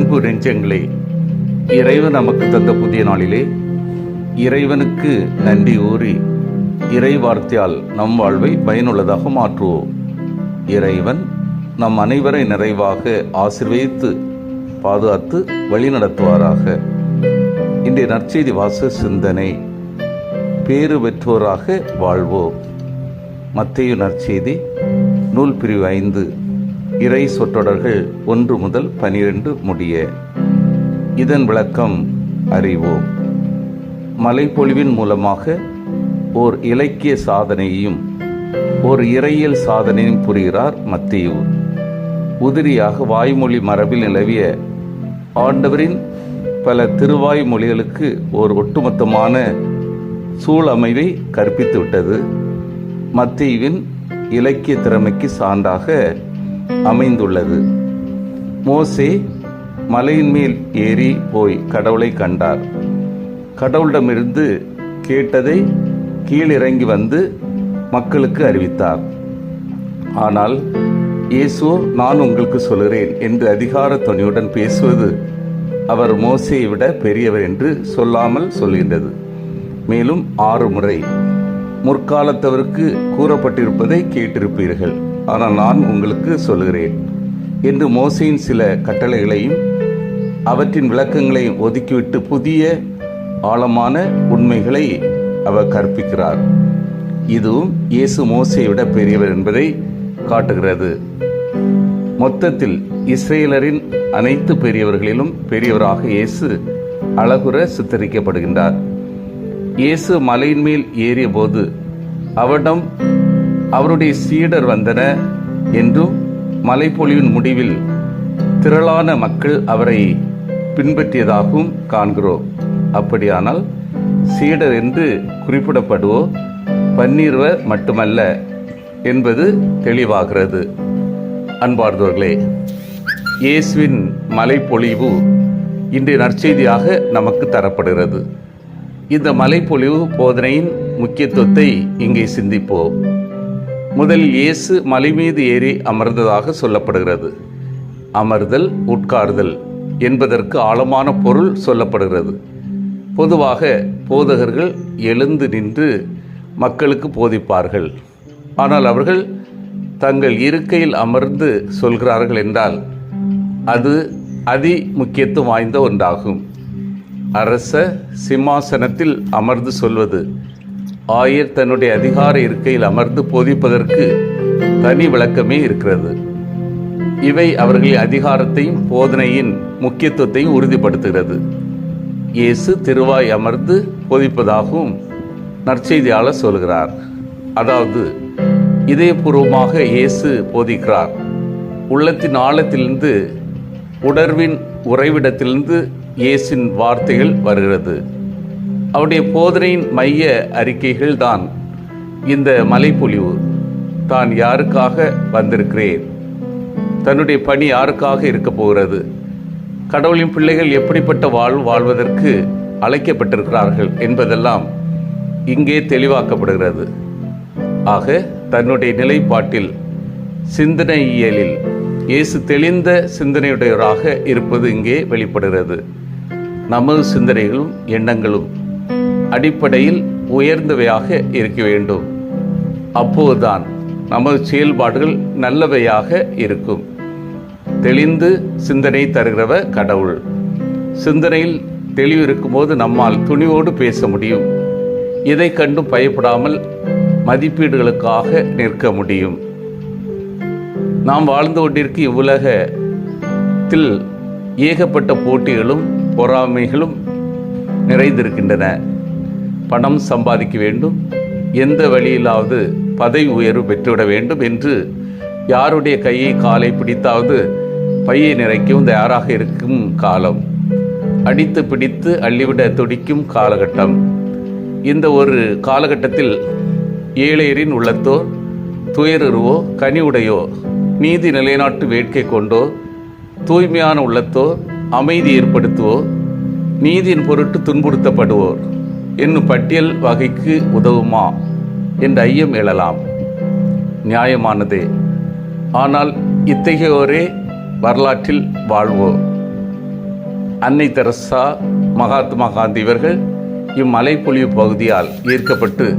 அன்பு நெஞ்சங்களே இறைவன் நமக்கு தந்த புதிய நாளிலே இறைவனுக்கு நன்றி ஊறி இறை வார்த்தையால் நம் வாழ்வை பயனுள்ளதாக மாற்றுவோம். இறைவன் நம் அனைவரை நிறைவாக ஆசிர்வதித்து பாதுகாத்து வழிநடத்துவாராக. இன்றைய நற்செய்தி வாச சிந்தனை பேறு பெற்றோராக வாழ்வோம். மத்திய நற்செய்தி நூல் பிரிவு ஐந்து. இறை சொற்றொடர்கள் ஒன்று முதல் பனிரெண்டு முடிய. இதன் விளக்கம் அறிவோம். மலைப்பொழிவின் மூலமாக ஓர் இலக்கிய சாதனையையும் ஓர் இறையியல் சாதனையும் புரிகிறார் மத்தியூர். உதிரியாக வாய்மொழி மரபில் நிலவிய ஆண்டவரின் பல திருவாய் மொழிகளுக்கு ஒரு ஒட்டுமொத்தமான சூழமைவை கற்பித்துவிட்டது. மத்தியுவின் இலக்கிய திறமைக்கு சான்றாக அமைந்துள்ளது. மோசே மலையின் மேல் ஏறி போய் கடவுளை கண்டார். கடவுளிடமிருந்து கேட்டதை கீழிறங்கி வந்து மக்களுக்கு அறிவித்தார். ஆனால் இயேசுவோ நான் உங்களுக்கு சொல்கிறேன் என்று அதிகார துணியுடன் பேசுவது அவர் மோசையை விட பெரியவர் என்று சொல்லாமல் சொல்கின்றது. மேலும் ஆறு முறை முற்காலத்தவருக்கு கூறப்பட்டிருப்பதை கேட்டிருப்பீர்கள். ஆனால் நான் உங்களுக்கு சொல்கிறேன் என்று மோசையின் சில கட்டளைகளையும் அவற்றின் விளக்கங்களையும் ஒதுக்கிவிட்டு புதிய ஆழமான உண்மைகளை அவர் கற்பிக்கிறார். இதுவும் இயேசு மோசையை விட பெரியவர் என்பதை காட்டுகிறது. மொத்தத்தில் இஸ்ரேலரின் அனைத்து பெரியவர்களிலும் பெரியவராக இயேசு அழகுற சித்தரிக்கப்படுகின்றார். இயேசு மலையின் மேல் ஏறிய போது அவரிடம் அவருடைய சீடர் வந்தன என்றும் மலைப்பொழிவின் முடிவில் திரளான மக்கள் அவரை பின்பற்றியதாகவும் காண்கிறோம். அப்படியானால் சீடர் என்று குறிப்பிடப்படுவோ பன்னீர்வர் மட்டுமல்ல என்பது தெளிவாகிறது. அன்பார்ந்தவர்களே இயேசுவின் மலைப்பொழிவு இன்றைய நற்செய்தியாக நமக்கு தரப்படுகிறது. இந்த மலைப்பொழிவு போதனையின் முக்கியத்துவத்தை இங்கே சிந்திப்போம். முதலில் இயேசு மலை மீது ஏறி அமர்ந்ததாக சொல்லப்படுகிறது. அமர்தல் உட்கார்தல் என்பதற்கு ஆழமான பொருள் சொல்லப்படுகிறது. பொதுவாக போதகர்கள் எழுந்து நின்று மக்களுக்கு போதிப்பார்கள். ஆனால் அவர்கள் தங்கள் இருக்கையில் அமர்ந்து சொல்கிறார்கள் என்றால் அது அதி முக்கியத்துவம் வாய்ந்த ஒன்றாகும். அரச சிம்மாசனத்தில் அமர்ந்து சொல்வது ஆயர் தன்னுடைய அதிகார இருக்கையில் அமர்ந்து போதிப்பதற்கு தனி விளக்கமே இருக்கிறது. இவை அவர்களின் அதிகாரத்தையும் போதனையின் முக்கியத்துவத்தையும் உறுதிப்படுத்துகிறது. இயேசு திருவாய் அமர்ந்து போதிப்பதாகவும் நற்செய்தியாளர் சொல்கிறார். அதாவது இதயபூர்வமாக இயேசு போதிக்கிறார். உள்ளத்தின் ஆழத்திலிருந்து உணர்வின் உறைவிடத்திலிருந்து இயேசின் வார்த்தைகள் வருகிறது. அவருடைய போதனையின் மைய அறிக்கைகள் தான் இந்த மலைப்பொழிவு. தான் யாருக்காக வந்திருக்கிறேன்? தன்னுடைய பணி யாருக்காக இருக்க போகிறது? கடவுளின் பிள்ளைகள் எப்படிப்பட்ட வாழ்வு வாழ்வதற்கு அழைக்கப்பட்டிருக்கிறார்கள் என்பதெல்லாம் இங்கே தெளிவாக்கப்படுகிறது. ஆக தன்னுடைய நிலைப்பாட்டில் சிந்தனையியலில் இயேசு தெளிந்த சிந்தனையுடையவராக இருப்பது இங்கே வெளிப்படுகிறது. நமது சிந்தனைகளும் எண்ணங்களும் அடிப்படையில் உயர்ந்தவையாக இருக்க வேண்டும். அப்போதுதான் நமது செயல்பாடுகள் நல்லவையாக இருக்கும். தெளிந்து சிந்தனை தருகிறவ கடவுள். சிந்தனையில் தெளிவு இருக்கும்போது நம்மால் துணிவோடு பேச முடியும். இதை கண்டும் பயப்படாமல் மதிப்பீடுகளுக்காக நிற்க முடியும். நாம் வாழ்ந்து கொண்டிருக்கும் இவ்வுலகத்தில் ஏகப்பட்ட போட்டிகளும் பொறாமைகளும் நிறைந்திருக்கின்றன. பணம் சம்பாதிக்க வேண்டும். எந்த வழியிலாவது பதவி உயர்வு பெற்றுவிட வேண்டும் என்று யாருடைய கையை காலை பிடித்தாவது பையை நிறைக்கும் தயாராக இருக்கும் காலம். அடித்து பிடித்து அள்ளிவிட துடிக்கும் காலகட்டம். இந்த ஒரு காலகட்டத்தில் ஏழையரின் உள்ளத்தோ துயருவோ கனிவுடையோ நீதி நிலைநாட்டு வேட்கை கொண்டோ தூய்மையான உள்ளத்தோ அமைதி ஏற்படுத்துவோர் நீதியின் பொருட்டு துன்புறுத்தப்படுவோர். என்னும் பட்டியல் வகைக்கு உதவுமா? என்ற ஐயம் எழலாம். நியாயமானதே. ஆனால் இத்தகையோரே வரலாற்றில் வாழ்வோர் அன்னை தெரசா மகாத்மா காந்தி இவர்கள் இம்மலைப்பொழிவு பகுதியால் ஈர்க்கப்பட்டு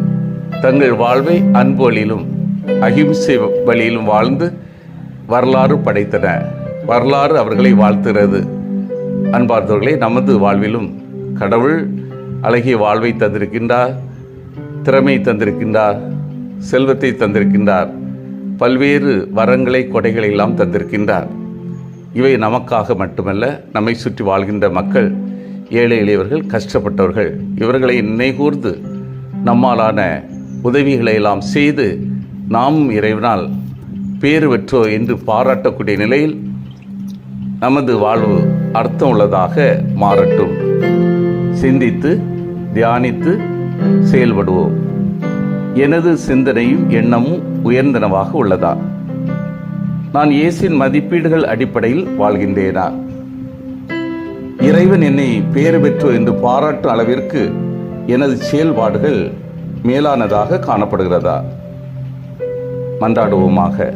தங்கள் வாழ்வை அன்பு வழியிலும் அகிம்சை வழியிலும் வாழ்ந்து வரலாறு படைத்தன. வரலாறு அவர்களை வாழ்த்துகிறது. அன்பார்ந்தவர்களை நமது வாழ்விலும் கடவுள் அழகிய வாழ்வை தந்திருக்கின்றார் திறமை தந்திருக்கின்றார் செல்வத்தை தந்திருக்கின்றார் பல்வேறு வரங்களை கொடைகளை எல்லாம் தந்திருக்கின்றார். இவை நமக்காக மட்டுமல்ல நம்மை சுற்றி வாழ்கின்ற மக்கள் ஏழை எளியவர்கள் கஷ்டப்பட்டவர்கள் இவர்களை நினைகூர்ந்து நம்மாலான உதவிகளை எல்லாம் செய்து நாமும் இறைவனால் பேறு பெற்றோ என்று பாராட்டக்கூடிய நிலையில் நமது வாழ்வு அர்த்தம் உள்ளதாக மாறட்டும். சிந்தித்து தியானித்து செயல்படுவோம். எனது சிந்தனையும் எண்ணமும் உயர்ந்தனவாக உள்ளதா? நான் இயேசின் மதிப்பீடுகள் அடிப்படையில் வாழ்கின்றேனா? இறைவன் என்னை பேறு பெற்று என்று பாராட்டும் அளவிற்கு எனது செயல்பாடுகள் மேலானதாக காணப்படுகிறதா? மன்றாடுவோமாக.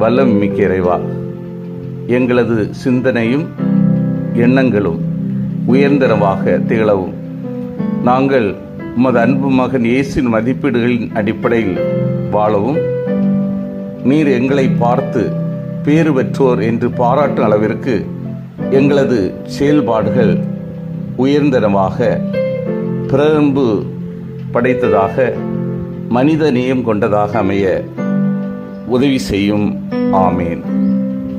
வல்லம் மிக்க இறைவா எங்களது சிந்தனையும் எண்ணங்களும் உயர்ந்தனவாக திகழவும். நாங்கள் உமது அன்பு மகன் இயேசின் மதிப்பீடுகளின் அடிப்படையில் வாழவும் நீர் எங்களை பார்த்து பேறு பெற்றோர் என்று பாராட்டும் அளவிற்கு எங்களது செயல்பாடுகள் உயர்ந்தனமாக பிறன்பு படைத்ததாக மனித நேயம் கொண்டதாக அமைய உதவி செய்யும். ஆமேன்.